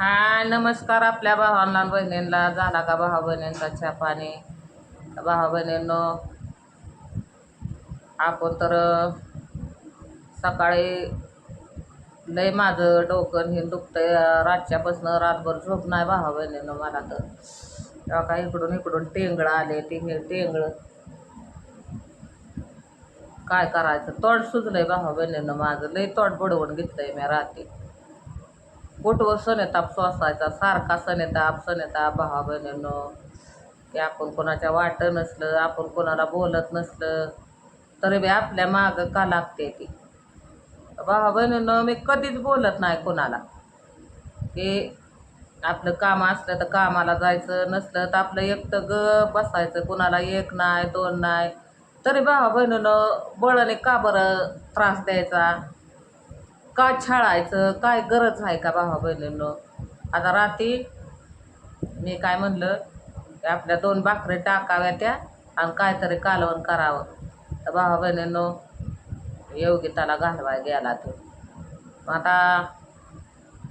हा नमस्कार आपल्या भावांना बहिणींना. झाला का भावा बहिणींचा चहा पाणी? भावा बहिणींनो आपण तर सकाळी लय माझं डोकं हे दुखतंय. अं, रातच्यापासनं रातभर झोप नाही भावा बहिणींनो मला तर. तेव्हा काय इकडून इकडून टेंगळं आले ते हे टेंगळं. काय करायचं? तोंड सुजलंय भावा बहिणींनो माझं. लय तोंड बुडवून घेतलंय मी रात्री. पोटवर सनेताप सोसायचा सारखा सनेताप सनेताप भावा बहिणींनो की आपण कोणाच्या वाट नसलं आपण कोणाला बोलत नसलं तरी बी आपल्या मागं का लागते ती? भावा बहिणींनो मी कधीच बोलत नाही कोणाला. की आपलं काम असलं तर कामाला जायचं नसलं तर आपलं एकटं ग बसायचं. कोणाला एक नाही दोन नाही. तरी भावा बहिणीनं बळाने का बरं त्रास द्यायचा? का छाळायचं काय गरज आहे का भावा बहिणींनो? आता रात्री मी काय म्हणलं की आपल्या दोन भाकरी टाकाव्या त्या आणि काहीतरी कालवण करावं. तर भावा बहिणींनो योगिताला घालवाय गेला तो. मग आता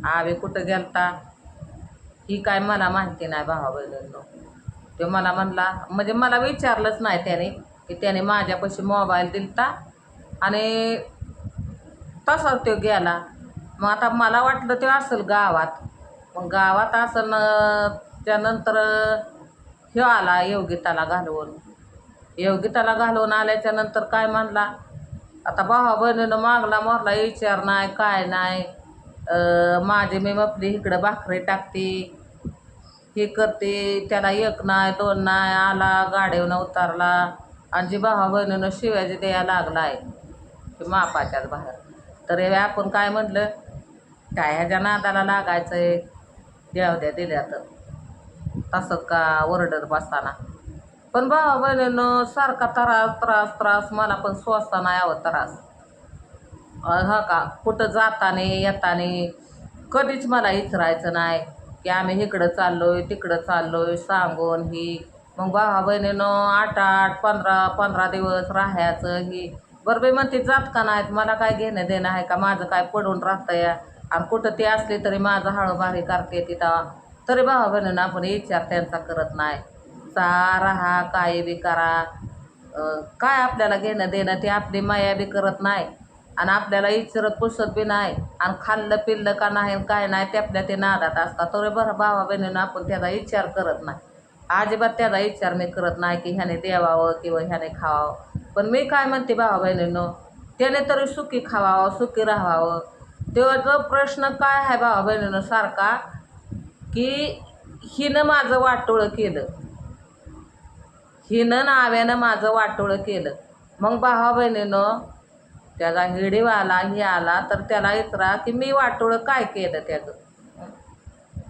आवी कुठं गेलता? ही काय मला माहिती नाही भावा बहिणींनो. तो मला म्हणला म्हणजे मला विचारलंच नाही त्याने की त्याने माझ्यापाशी मोबाईल दिलता आणि तसाच तो गेला. मग आता मला वाटलं ते असेल गावात. मग गावात असेल त्यानंतर ह्यो आला योगिताला घालवून. योगिताला घालवून आल्याच्यानंतर काय म्हणला? आता भावा बहिणीनं मागला मोरला विचार नाही काय नाही. माझे मी मपली इकडं भाकरी टाकते. हे करते. त्याला एक नाही दोन नाही आला गाडीवनं उतारला. आणि जी भावा बहिणीनं शिव्याजी द्यायला लागला आहे मापाच्याच बाहेर. तर हे आपण काय म्हटलं? काय ह्याच्या नादाला लागायचं आहे द्याव द्या दिल्या तर तसंच का ओरडत बसताना. पण भावा बहिणीनं सारखा त्रास त्रास त्रास मला पण स्वस्ता नाही यावं त्रास. हा का? कुठं जाताने येताने कधीच मला इचरायचं नाही की आम्ही इकडं चाललो आहे तिकडं चाललो आहे सांगून ही. मग भावा बहिणीनं आठ आठ पंधरा पंधरा दिवस राहायचं ही. बरं बाई म्हणते जात का नाहीत? मला काय घेणं देणं आहे का? माझं काय पडून राहतं या आणि कुठं ती असली तरी माझं हळूभारी करते तिथं तरी भावा बहिणीनं आपण विचार त्यांचा करत नाही. चा राहा काय बी करा. काय आपल्याला घेणं देणं ते आपली माया बी करत नाही. आणि आपल्याला इचरत पुसत बी नाही. आणि खाल्लं पिल्लं का नाही काय नाही ते आपल्या ते नादात असतात. तरी बरं भावा बहिणीनं आपण त्याचा विचार करत नाही. अजिबात त्याचा विचार मी करत नाही की ह्याने देवावं किंवा ह्याने खावावं. पण मी काय म्हणते भावा बहिणीनं त्याने तरी सुखी खावावं सुखी राहावं. तेव्हा प्रश्न काय आहे भावा बहिणीनं सारखा की हिनं माझं वाटोळं केलं. हिनं नाव्यानं माझं वाटोळं केलं. मग भावा बहिणीनं त्याचा हिडीव आला हे आला तर त्याला इतरा की मी वाटोळं काय केलं त्याचं?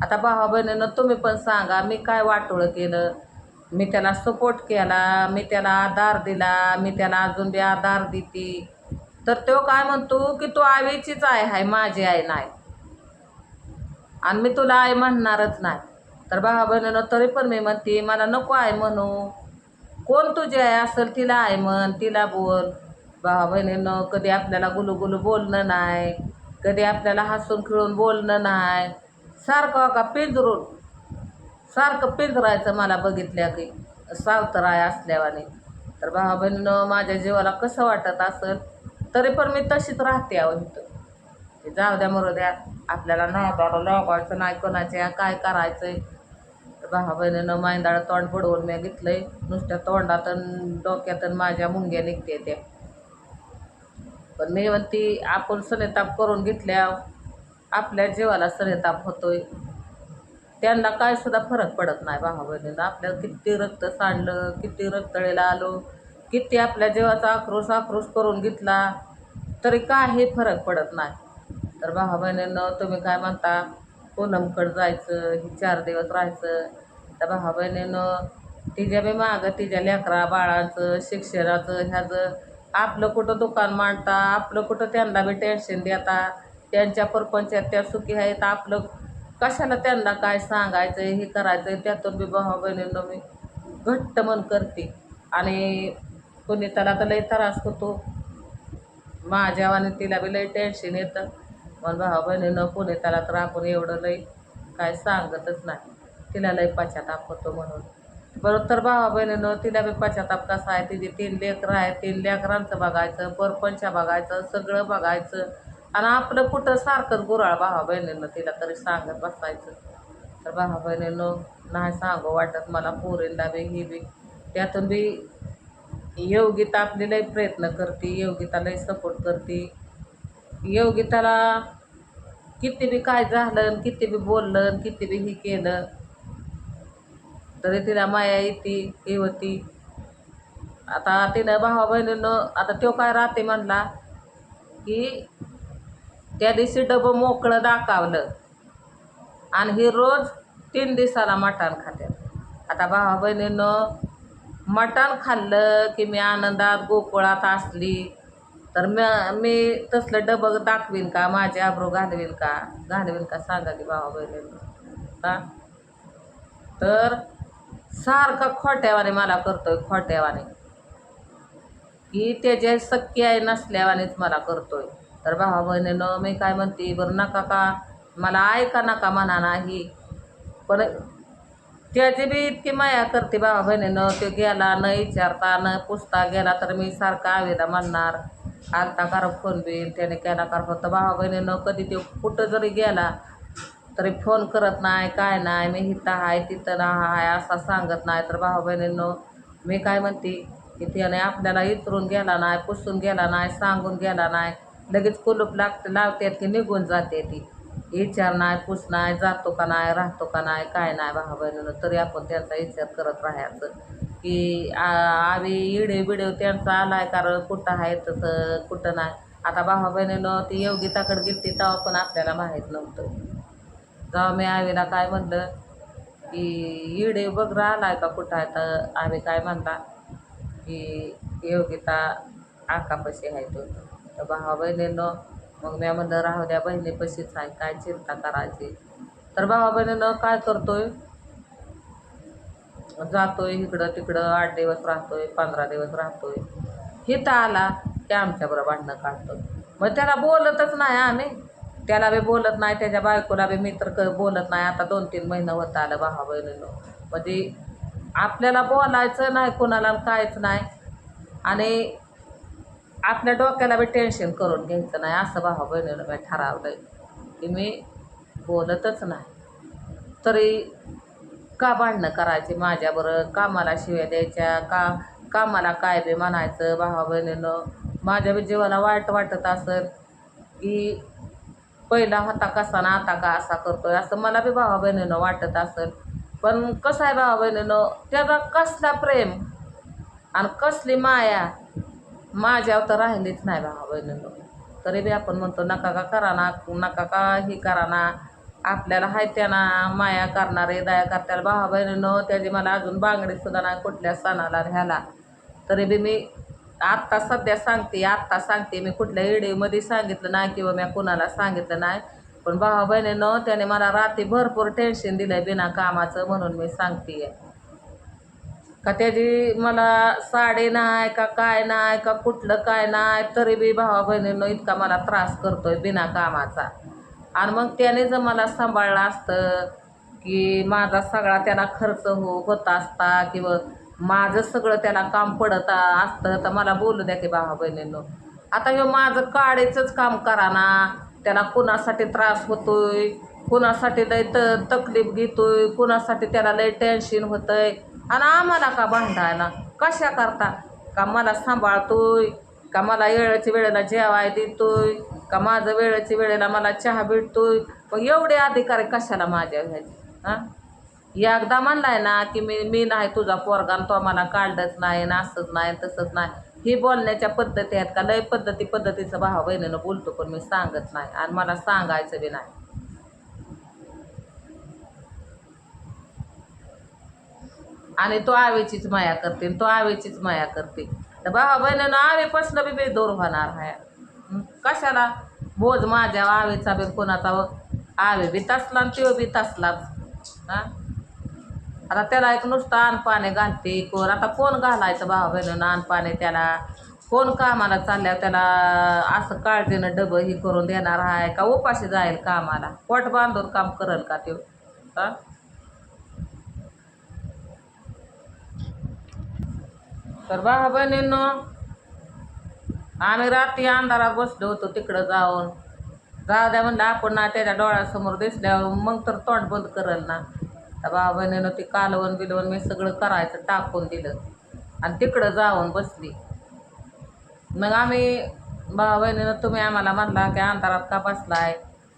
आता भावा बहिणीनं तुम्ही पण सांगा मी काय वाटोळं केलं? मी त्याला सपोर्ट केला मी त्याला आधार दिला मी त्याला अजून बी आधार देते. तर तो काय म्हणतो की तू आईचीच आहे हाय माझी आई नाही. आणि मी तुला आई म्हणणारच नाही. तर भावा बहिणीनं तरी पण मी म्हणते मला नको आहे म्हणू. कोण तुझी आई असेल तिला आहे म्हण तिला बोल. भावा बहिणीनं कधी आपल्याला गुलूगुलू गुलू बोलणं नाही कधी आपल्याला हसून खेळून बोलणं नाही. सारखं का पिंजरून सारखं पिंजरायचं मला बघितल्या की सावतराय असल्यावाने. तर भावा बहिणीनं माझ्या जीवाला कसं वाटत असेल तरी पण मी तशीच राहते अहो इथं. ते जाऊ द्या मरू द्या. आपल्याला नादाला लावायचं नाही कोणाच्या काय करायचंय. तर भावा बहिणीनं मांदाळ तोंड बुडवून मी घेतलंय. नुसत्या तोंडातून डोक्यातून माझ्या मुंग्या निघते त्या. पण मी म्हणती आपण सनेताप करून घेतल्या. आपल्या जीवाला सनेताप होतोय. त्यांना काय सुद्धा फरक पडत नाही भावा बहिणीला आपल्याला किती रक्त सांडलं किती रक्तळेला आलो किती आपल्या जीवाचा आक्रोश आक्रोश करून घेतला तरी काही फरक पडत नाही. तर भावा बहिणीनं तुम्ही काय म्हणता? पूनमकडं जायचं ही चार दिवस राहायचं. तर भावा बहिणीनं तिच्या बी मागं तिच्या लेकरा बाळाचं शिक्षणाचं ह्याचं आपलं कुठं दुकान मांडता आपलं कुठं त्यांना बी टेन्शन देता. त्यांच्या परपंचात त्या सुखी आहेत आपलं कशाला त्यांना काय सांगायचं हे करायचं त्यातून बी भावा बहिणींना मी घट्ट मन करते. आणि कोणी त्याला तर लई त्रास होतो. माझ्यावाने तिला बी लई टेन्शन येतं. मग भावा बहिणीनं कोणी त्याला तर आपण एवढं लई काय सांगतच नाही. तिला लय पश्चाताप होतो म्हणून. बरं तर भावा बहिणीनं तिला बी पश्चाताप कसा आहे? तिचे तीन लेकरं आहे तीन लेकरांचं बघायचं परपंच बघायचं सगळं बघायचं. आणि आपलं कुठं सारखंच गुराळ भावा बहिणीनं तिला तरी सांगत बसायचं. तर भावा बहिणीनं नाही सांगू वाटत मला पोरींना बी ही बी. त्यातून बी योगिता आपली लय प्रयत्न करते योगिता लय सपोर्ट करते. योगिताला किती बी काय झालं किती बी बोललं किती बी हे केलं तरी तिला माया येते हे होती. आता तिनं भावा बहिणीनं आता तो काय राहते म्हणला की त्या दिवशी डबं मोकळं दाखवलं. आणि ही रोज तीन दिवसाला मटण खात्यात. आता भावा बहिणीनं मटण खाल्लं की मी आनंदात गोकुळात असली तर म मी तसलं डबं दाखवीन का? माझे आब्रो घालवीन का? घालवीन का? सांगा की भावा बहिणीनं. का? तर सारखा खोट्यावाने मला करतोय खोट्यावाने. की त्याचे शक्य आहे नसल्यावानेच मला करतोय. तर भावा बहिणीनं मी काय म्हणते बरं नका का? मला ऐका नका म्हणा नाही. पण त्याची बी इतकी माया करते भावा बहिणीनं तो गेला न विचारता न पुसता गेला तर मी सारखा आवेदा म्हणणार. आलता कार फोन बिन त्याने केला कार फक्त भावा बहिणीनं कधी तो कुठं जरी गेला तरी फोन करत नाही काय नाही मी हिथं आहे तिथं ना आहे असा सांगत नाही. तर भावा बहिणीनं मी काय म्हणते की त्याने आपल्याला इतरून गेला नाही पुसून गेला नाही सांगून गेला नाही. लगेच कुलूप लागते लावते की निघून जाते ती. विचार नाही पुस नाही जातो का नाही राहतो का नाही काय नाही भावा बहिणीनं तरी आपण त्यांचा विचार करत राहायचं. की आम्ही इडे बिडे त्यांचा आलाय कारण कुठं आहे तसं कुठं नाही. आता भावा बहिणीनं ती योगिताकडे गेली तेव्हा पण आपल्याला माहीत नव्हतं. जेव्हा मी आवीला काय म्हणलं की इडे बघ आलाय का कुठं आहे तर आम्ही काय म्हणला की योगिता आकापाशी आहे तो. तर भावा बहिणीनं मग म्या म्हणलं राहू द्या बहिणीपाशीच आहे काय चिंता करायची? तर भावा बहिणीनं काय करतोय? जातोय इकडं तिकडं आठ दिवस राहतोय पंधरा दिवस राहतोय. हिथं आला की आमच्याबरोबर भांडणं काढतोय मग त्याला बोलतच नाही आम्ही. त्याला बी बोलत नाही त्याच्या बायकोला बी मी तर बोलत नाही. आता दोन तीन महिनं होत आलं भावा बहिणीनं. म्हणजे आपल्याला बोलायचं नाही कोणाला कायच नाही. आणि आपल्या डोक्याला बी टेन्शन करून घ्यायचं नाही. असं भावा बहिणीनं मी ठरवलं की मी बोलतच नाही. तरी का भांडणं करायची माझ्याबरोबर का मला शिव्या द्यायच्या? का का मला काय बी म्हणायचं भावा बहिणीनं? माझ्या बी जीवाला वाईट वाटत असेल की पहिला होता कसा ना आता का असा करतोय? असं मला बी भावा बहिणीनं वाटत असेल. पण कसं आहे भावा बहिणीनं? त्याचा कसला प्रेम? आणि कसली माया? माझ्यावर तर राहिलीच नाही भावा बहिणीनं तरी बी आपण म्हणतो नका का करा ना नका का हे करा ना आपल्याला हाय त्यांना माया करणारे दया करत्याला भावा बहिणीनं त्याची मला अजून बांगडी सुद्धा नाही कुठल्या सणाला ह्याला तरी बी मी आत्ता सध्या सांगते आत्ता सांगते. मी कुठल्या व्हिडिओमध्ये सांगितलं नाही किंवा मी कुणाला सांगितलं नाही. पण भावा बहिणीनं त्याने मला रात्री भरपूर टेन्शन दिलं आहे बिना कामाचं म्हणून मी सांगते आहे का त्याची मला साडी नाही का काय नाही का कुठलं काय नाही तरी बी भावा बहिणीनं इतका मला त्रास करतोय बिना कामाचा. आणि मग त्याने जर मला सांभाळलं असतं की माझा सगळा त्याला खर्च हो होत असता किंवा माझं सगळं त्याला काम पडत असतं तर मला बोलू द्या की भावा बहिणीनं आता ह्यो माझं काडीचंच काम करा ना त्याला कुणासाठी त्रास होतोय कुणासाठी लय त तकलीफ घेतोय कुणासाठी त्याला लय टेन्शन होतंय आणि आम्हाला का भांडायला? कशा करता? का मला सांभाळतोय? का मला वेळेच्या वेळेला जेवाय देतोय? का माझं वेळेच्या वेळेला मला चहा भेटतोय? पण एवढे अधिकार कशाला माझ्या घ्यायचे हां? एकदा म्हणलाय ना की मी मी नाही तुझा पोरगा आणि तो मला काढलंच नाही ना असंच नाही तसंच नाही. ही बोलण्याच्या पद्धती आहेत का? लय पद्धती पद्धतीचं भाव बहिणीनं बोलतो पण मी सांगत नाही आणि मला सांगायचं बी नाही. आणि तो आवेचीच माया करते तो आवेचीच माया करते. तर भावा बहिणीनं आवेपासनं बी बेदोर होणार आहे कशाला? बोज माझ्या आवेचा बी कोणाचा आवे बी तसला आणि तो बी तसला. हां? आता त्याला एक नुसतं अनपाने घालते कोण? आता कोण घालायचं भावा बहिणीनं अनपाने त्याला? कोण कामाला चालल्यावर त्याला असं काळजीनं डबं ही करून देणार आहे का उपाशी जाईल कामाला? पोट बांधून काम करेल का त्यो? हां? तर भावा बहिणींनो आम्ही रात्री अंधारात बसलो होतो तिकडं जाऊन. जाऊ द्या म्हणलं आपण ना त्याच्या डोळ्यासमोर दिसल्यावर मग तर तोंड बंद करेल ना. तर भावा बहिणीनं ती कालवण बिलवण मी सगळं करायचं टाकून दिलं. आणि तिकडं जाऊन बसली. मग आम्ही भावा बहिणीनं तुम्ही आम्हाला म्हणला की अंधारात का बसलाय?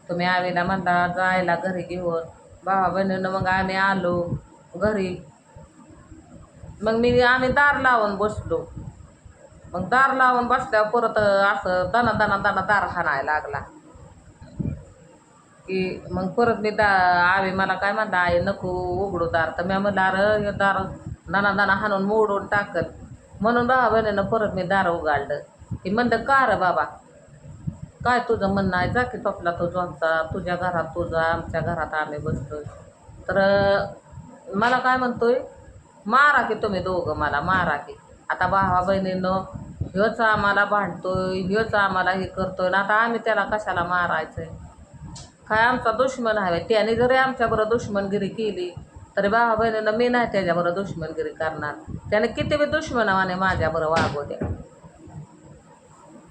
तुम्ही आवीला म्हणला जायला घरी घेऊन. भावा बहिणीनं मग आम्ही आलो घरी. मग मी आम्ही दार लावून बसलो. मग दार लावून बसल्यावर परत असं दना दना दना दार हाणायला लागला. की मग परत मी दा आवी मला काय म्हणलं आई नको उघडू दार. तर मी म्हणलं अरे हे दार दना दना हाणून मोडून टाकल. म्हणून बाबा बहिणीनं परत मी दार उघडलं. की म्हणलं का रे बाबा? काय तुझं म्हणणं आहे? जा की टोपला तो जोगता तुझ्या घरात तुझा आमच्या घरात आम्ही बसतो तर मला काय म्हणतोय? मारा की तुम्ही दोघं मला मारा की. आता भावा बहिणीनं ह्योच आम्हाला भांडतोय ह्योच आम्हाला हे करतोय ना आता आम्ही त्याला कशाला मारायचंय? काय आमचा दुश्मन आहे त्याने जरी आमच्याबरोबर दुश्मनगिरी केली तरी भावा बहिणीनं मी नाही त्याच्याबरोबर दुश्मनगिरी करणार. त्याने किती बी दुश्मनावाने माझ्याबरोबर वागू द्या.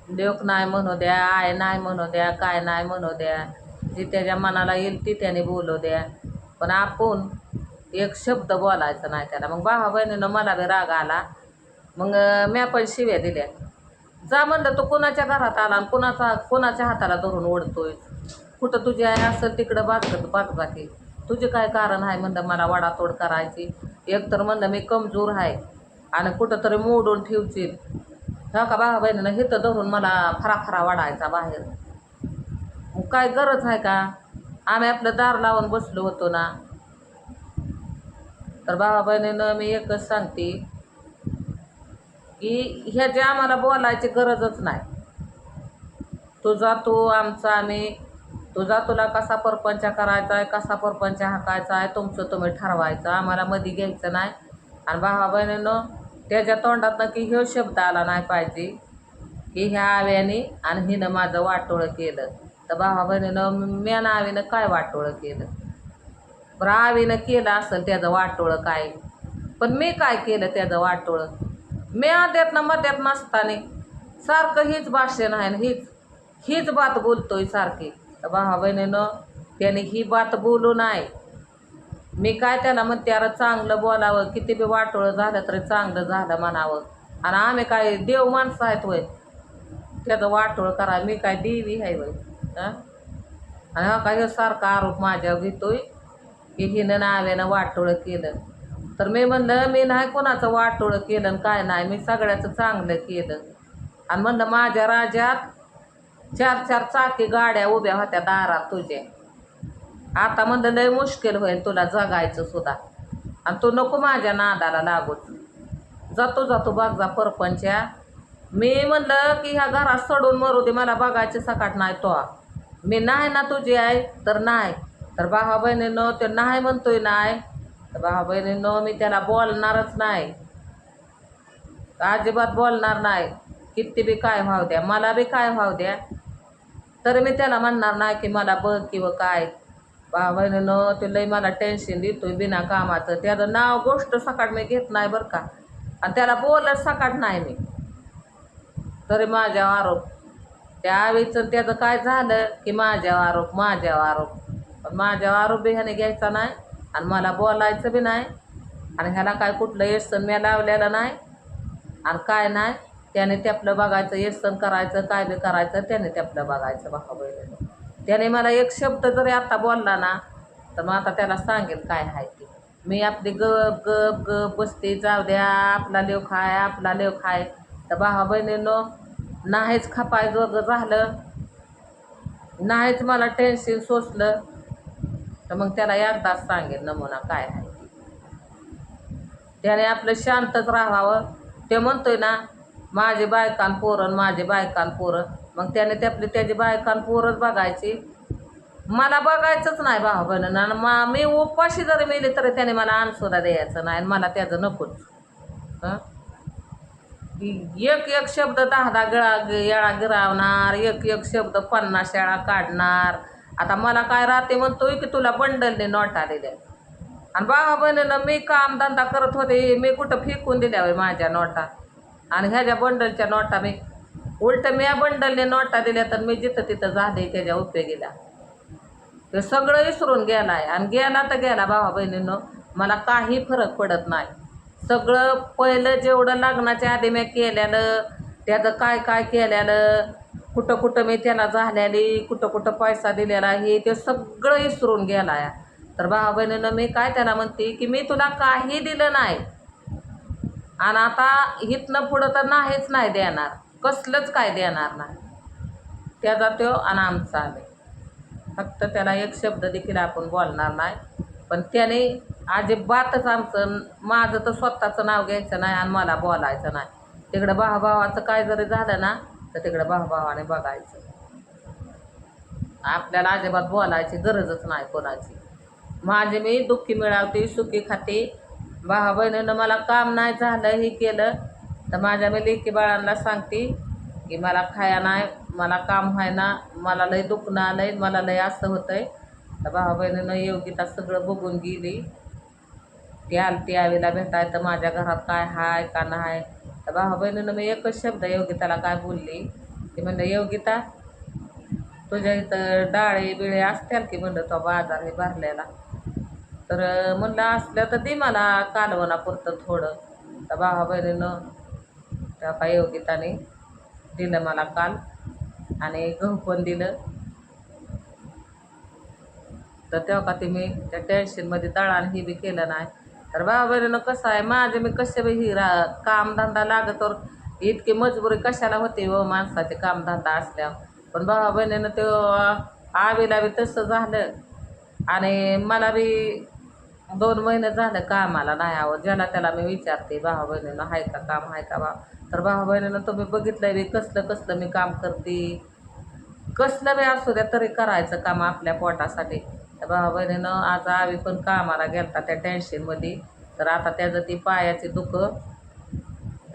लेख नाही म्हणू द्या आय नाही म्हणू द्या काय नाही म्हणू द्या. जी त्याच्या मनाला येईल ती त्याने बोलू द्या. पण आपण एक शब्द बोलायचा नाही त्याला. मग भावा बहिणीनं मला बी राग आला. मग म्या पण शिव्या दिल्या. जा म्हणलं तू कुणाच्या घरात आला आणि कोणाचा कोणाच्या हाताला धरून ओढतोय? कुठं तुझी आई असेल तिकडं बागत बाग तुझे काय कारण आहे म्हणलं मला वाडातोड करायची? एक तर म्हणलं मी कमजोर आहे आणि कुठं तरी मोडून ठेवशील. हा का बाबा बहिणीनं हिथं धरून मला फराफरा वाढायचा बाहेर? काय गरज आहे का? आम्ही आपलं दार लावून बसलो होतो ना. तर भावा बहिणीनं मी एकच सांगते की ह्याची आम्हाला बोलायची गरजच नाही. तुझा तो आमचा आम्ही तुझा तुला कसा परपंच करायचा आहे कसा परपंच हाकायचा आहे तुमचं तुम्ही ठरवायचं आम्हाला मध्ये घ्यायचं नाही. आणि भावा बहिणीनं त्याच्या तोंडातनं की ह्यो शब्द आला नाही पाहिजे की ह्या आव्याने आणि हिनं माझं वाटोळं केलं. तर भावा बहिणीनं म्या आवीनं काय वाटोळं केलं? बरं आवीनं केलं असेल त्याचं वाटोळं काय? पण मी काय केलं त्याचं वाटोळं? मी अध्यातनं मध्यात नसताना सारखं हीच भाषण आहे ना हीच हीच बात बोलतोय सारखी. तर भावा बहिणीनं त्याने ही बात बोलू नाही. मी काय त्याला म्हणते अरे चांगलं बोलावं किती बी वाटोळं झालं तरी चांगलं झालं म्हणावं. आणि आम्ही काय देव माणसं आहेत वय त्याचं वाटोळं करा मी काय देवी आहे वय हां? आणि हा काय सारखा आरोप माझ्यावर घेतोय की हिनं नाव्यानं वाटोळं केलं. तर मी म्हणलं मी नाही कोणाचं वाटोळं केलं आणि काय नाही मी सगळ्याचं चांगलं केलं. आणि म्हणलं माझ्या राज्यात चार चार चाकी गाड्या उभ्या होत्या दारात तुझ्या. आता म्हणलं लय मुश्किल होईल तुला जगायचं सुद्धा. आणि तू नको माझ्या नादाला लागूच. जातो जातो बघ जा परपंच्या मी म्हणलं की ह्या घरात सोडून मरू दे मला बघायचे सकाट नाही तो. मी नाही ना तुझी आहे तर नाही. तर भावा बहिणीनं ते नाही म्हणतोय नाही. तर भावा बहिणीनं मी त्याला बोलणारच नाही. अजिबात बोलणार नाही. किती बी काय व्हाव द्या मला बी काय व्हाव द्या. तरी मी त्याला म्हणणार नाही की मला बघ किंवा काय. भावा बहिणीनं ते लई मला टेन्शन देतोय बिना कामाचं. त्याचं नाव गोष्ट सकाळ मी घेत नाही बरं का. आणि त्याला बोलत सकाळ नाही मी. तरी माझ्यावर आरोप. त्या आवीचं त्याचं काय झालं की माझ्यावर आरोप माझ्यावर आरोप. पण माझ्या आरोग्य ह्याने घ्यायचा नाही आणि मला बोलायचं बी नाही. आणि ह्याला काय कुठलं येसन मी लावलेलं नाही. आणि काय नाही त्याने त्यापलं बघायचं येसन करायचं काय बी करायचं त्याने त्यापलं बघायचं भावा बहिणीनं त्याने मला एक शब्द जरी आता बोलला ना तर मग आता त्याला सांगेल काय आहे ते. मी आपली गप गप गप बसते जाऊ द्या आपला लेव खाय आपला लेव खाय. तर भावा बहिणीनं नाहीच खपायचं झालं. नाहीच मला टेन्शन सोसलं. तर मग त्याला एकदाच सांगेल नमुना काय आहे त्याने आपलं शांतच राहावं. ते म्हणतोय ना माझे बायकान पोरण माझे बायकान पोरं. मग त्याने ते आपले त्याची बायकान पोरच बघायची. मला बघायचंच नाही भावा बहिणीनं आणि मा मी उपाशी जरी मेली तरी त्याने मला आणसुद्धा द्यायचं नाही आणि मला त्याचं नकोच. एक एक शब्द दहा दहा गिळा येळा गिरावणार एक एक शब्द पन्नास येळा काढणार आता मला काय राहते म्हणतोय की तुला बंडलने नोटा दिल्या. आणि बाबा बहिणीनं मी काम धंदा करत होते मी कुठं फेकून दिल्या होय माझ्या नोटा. आणि ह्याच्या बंडलच्या नोटा मी उलट मी या बंडलने नोटा दिल्या तर मी जिथं तिथं झाले त्याच्या उपयोगीला. ते सगळं विसरून गेला आहे आणि गेला तर गेला भावा बहिणीनं मला काही फरक पडत नाही. सगळं पहिलं जेवढं लग्नाच्या आधी मी केल्यानं त्याचं काय काय केल्यानं कुठं कुठं मी त्याला झालेली कुठं कुठं पैसा दिलेला हे ते सगळं विसरून गेलाय तर भावा बहिणीनं मी काय त्याला म्हणते की मी तुला काही दिलं नाही. आणि आता इथनं पुढं तर नाहीच नाही देणार. कसलंच काय देणार नाही. त्याचा तो आणि आमचा आले फक्त त्याला एक शब्द देखील आपण बोलणार नाही. पण त्याने अजिबातच आमचं माझं तर स्वतःचं नाव घ्यायचं नाही आणि मला बोलायचं नाही. तिकडं भावाभावाचं काय जरी झालं ना तर तिकडं भावाभावाने बघायचं. आपल्याला अजिबात बोलायची गरजच नाही कोणाची. माझे मी दुःखी मिळावते सुखी खाते. भावा बहिणीनं मला काम नाही झालं हे केलं. तर माझ्या मी लेकी बाळांना सांगते की मला खाया नाही मला काम व्हाय ना मला लय दुखणं आलंय मला लय असं होतंय. तर भावा बहिणीनं योगिता सगळं बघून गेली. ती आलती आवीला भेटाय तर माझ्या घरात काय हाय का नाही? तर भावा बहिणीनं मी एकच शब्द योगिताला काय बोलली? ती म्हणलं योगिता तुझ्या इथं डाळे बिळे असतील की म्हणलं तो बाजार हे भरलेला? तर म्हणलं असलं तर दे मला कालवणापुरतं थोडं. तर भावा बहिणीनं त्या काय योगिताने दिलं मला काल आणि गहू पण दिलं. तर तेव्हा का ते मी त्या टेन्शनमध्ये दळण हे बी केलं नाही. तर भावा बहिणीनं कसं आहे माझे मी कसे बी ही रा कामधंदा लागतवर इतकी मजबुरी कशाला होते व माणसाचे कामधंदा असल्यावर. पण भावा बहिणीनं तो आवीला बी तसं झालं. आणि मला बी दोन महिने झालं कामाला नाही आवड ज्याला त्याला मी विचारते भावा बहिणीनं हाय का काम हाय का बा? तर भावा बहिणीनं तुम्ही बघितलं बी कसलं कसलं मी काम करते. कसलं बी असू द्या तरी करायचं काम आपल्या पोटासाठी. तर भावा बहिणीनं आज आवी पण कामाला गेलता त्या टेन्शनमध्ये तर आता त्याचं ती पायाची दुखं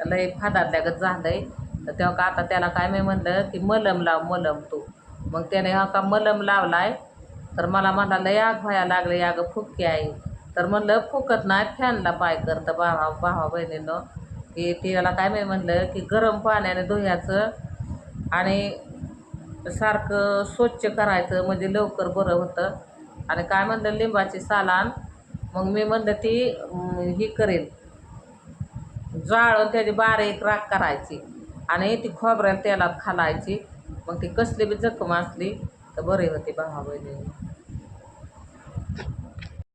लय झालं झालंय. तर तेव्हा का आता त्याला काय मी म्हणलं की मलम लाव मलम तू. मग त्याने हा का मलम लावलाय? तर मला म्हणला लय आग व्हायला लागले याग फुके आहे. तर म्हणलं फुकत नाही फॅनला पाय कर. तर भावा भावा बहिणीनं की तिला काय मी म्हणलं की गरम पाण्याने धुयाचं आणि सारखं स्वच्छ करायचं म्हणजे लवकर बरं होतं. आणि काय म्हणलं लिंबाची सालान मग मी म्हणलं ती ही करेल जाळून त्याची बारीक राख करायची. आणि ती खोबऱ्याला तेलात खालायची. मग ती कसली बी जखम असली तर बरी होती भावा बहिणी